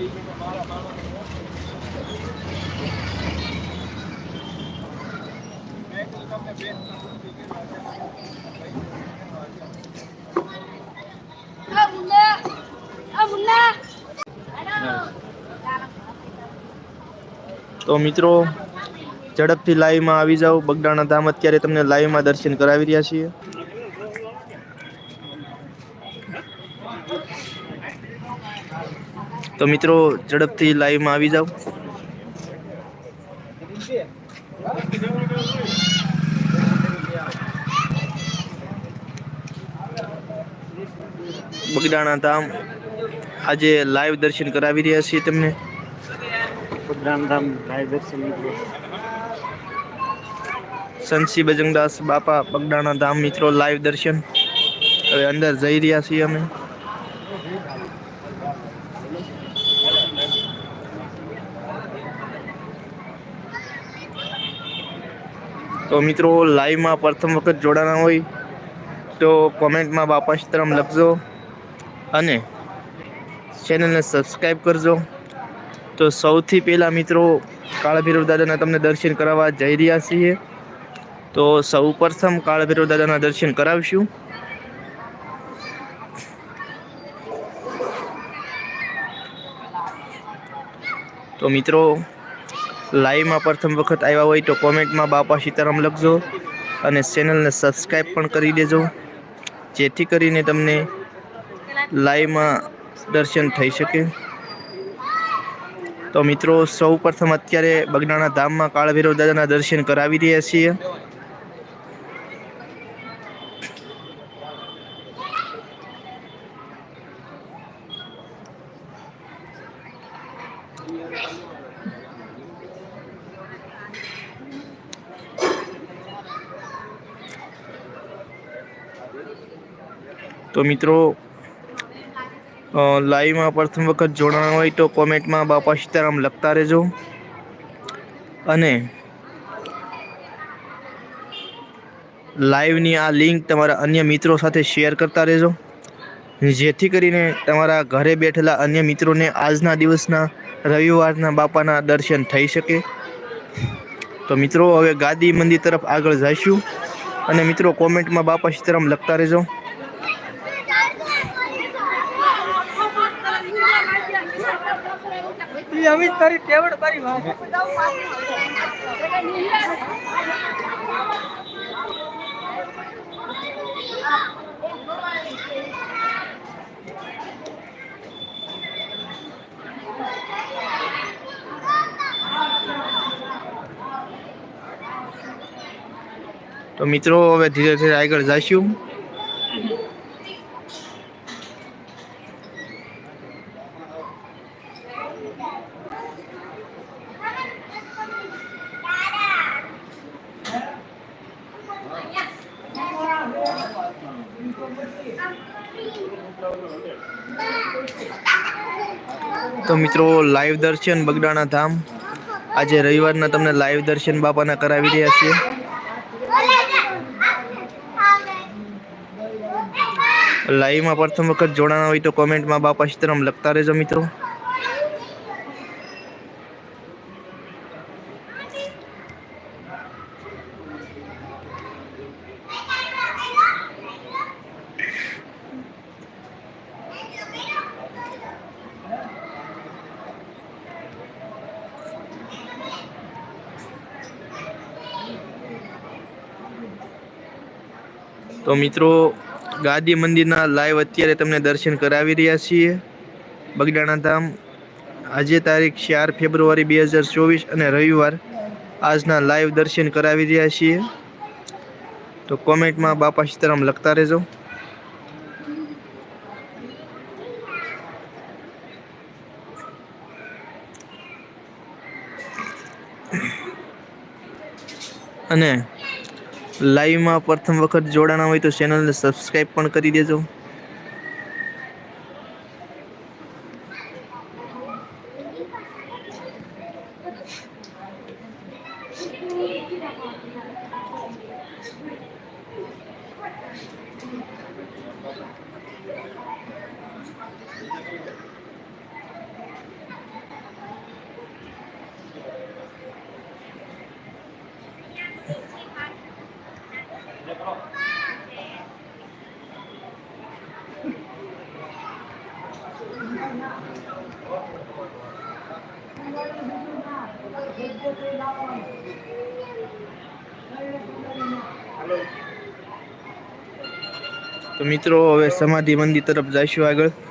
તો મિત્રો, ઝડપથી લાઈવમાં આવી જાઓ. બગડાણા ધામ અત્યારે તમને લાઈવમાં દર્શન કરાવી રહ્યા છીએ. તો મિત્રો ઝડપથી લાઈવમાં આવી જાઓ. બગડાણા ધામ. આજે લાઈવ દર્શન કરાવી રહ્યા છીએ તમને. સંસી બજંગદાસ બાપા બગડાણા ધામ મિત્રો લાઈવ દર્શન. હવે અંદર જઈ રહ્યા છીએ અમે. તો મિત્રો લાઈવમાં પ્રથમ વખત જોડાના હોય તો કોમેન્ટમાં બાપા સીતારામ લખજો અને ચેનલને સબસ્ક્રાઈબ કરજો. તો સૌથી પહેલાં મિત્રો, કાળભીરવ દાદાના તમને દર્શન કરાવવા જઈ રહ્યા છીએ. તો સૌ પ્રથમ કાળા દાદાના દર્શન કરાવશું. તો મિત્રો લાઈવમાં પ્રથમ વખત આવ્યા હોય તો કોમેન્ટમાં બાપા સીતારામ લખજો અને ચેનલને સબસ્ક્રાઈબ પણ કરી દેજો. જેથી કરીને તમને લાઈવમાં દર્શન થઈ શકે. તો મિત્રો, સૌ પ્રથમ અત્યારે બગડાણા ધામમાં કાળભૈરવ દાદાના દર્શન કરાવી રહ્યા છીએ. તો મિત્રો લાઈવમાં પ્રથમ વખત જોડાણ હોય તો કોમેન્ટમાં બાપા સીતારામ લખતા રહેજો. અને લાઈવની આ લિંક તમારા અન્ય મિત્રો સાથે શેર કરતા રહેજો. જેથી કરીને તમારા ઘરે બેઠેલા અન્ય મિત્રોને આજના દિવસના, રવિવારના બાપાના દર્શન થઈ શકે. તો મિત્રો, હવે ગાદી મંદિર તરફ આગળ જઈશું. અને મિત્રો કોમેન્ટમાં બાપા સીતારામ લખતા રહેજો. અમિત તારી કેવડ તારી વાત. તો મિત્રો હવે ધીરે ધીરે આગળ જઈશું. તો મિત્રો લાઈવ દર્શન બગડાણા ધામ. આજે રવિવારના તમને લાઈવ દર્શન બાપાના કરાવી રહ્યા છીએ. લાઈવમાં પ્રથમ વખત જોડાણા હોય તો કોમેન્ટમાં બાપા સીતારામ લખતા રહેજો મિત્રો. તો મિત્રો, ગાદી મંદિરના લાઈવ અત્યારે તમને દર્શન કરાવી રહ્યા છીએ. બગડાણા ધામ આજે તારીખ ચાર ફેબ્રુઆરી બે હજાર ચોવીસ અને રવિવાર આજના લાઈવ દર્શન કરાવી રહ્યા છીએ. તો કોમેન્ટમાં બાપા સીતારામ લખતા રહેજો. અને લાઈવમાં પ્રથમ વખત જોડાણા હોય તો ચેનલને સબસ્ક્રાઈબ પણ કરી દેજો. તો મિત્રો હવે સમાધિ મંદિર તરફ જઈશું આગળ.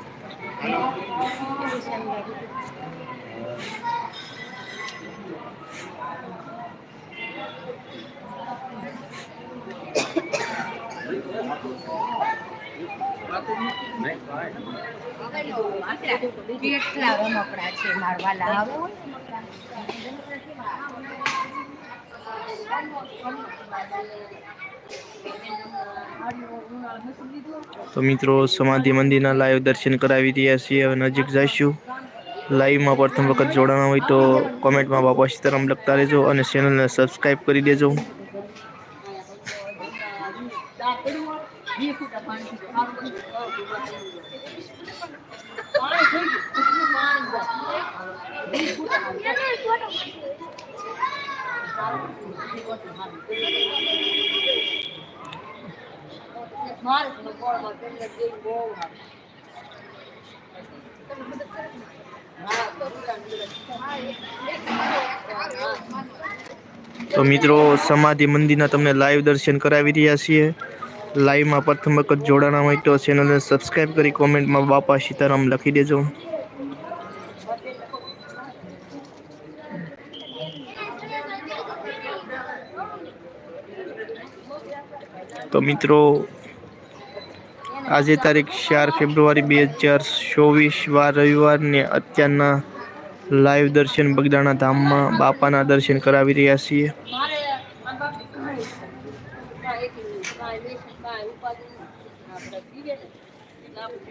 તો મિત્રો, સમાધિ મંદિરના લાઈવ દર્શન કરાવી રહ્યા છીએ હવે નજીક જઈશું. લાઈવમાં પ્રથમ વખત જોડાણા હોય તો કોમેન્ટમાં બાપા સીતારામ લખતા રહેજો અને ચેનલને સબસ્ક્રાઈબ કરી દેજો. તો મિત્રો સમાધિ મંદિરના તમને લાઈવ દર્શન કરાવી રહ્યા છીએ. લાઈવમાં પ્રથમ વખત જોડાણા હોય તો ચેનલને સબસ્ક્રાઈબ કરી કોમેન્ટમાં બાપા સીતારામ લખી દેજો. તો મિત્રો, આજે તારીખ ચાર ફેબ્રુઆરી બે હજાર ચોવીસ, વાર રવિવારને અત્યારના લાઈવ દર્શન બગદાણા ધામમાં બાપાના દર્શન કરાવી રહ્યા છીએ.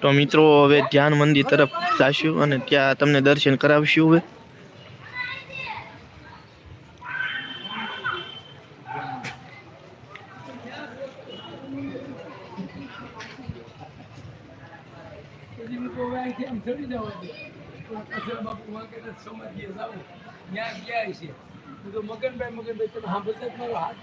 તો મિત્રો હવે ધ્યાન મંદિર તરફ જાશું અને ત્યાં તમને દર્શન કરાવશું હવે. કીધું મગનભાઈ મગનભાઈ તમે સાંભળતા જ મારો હાથ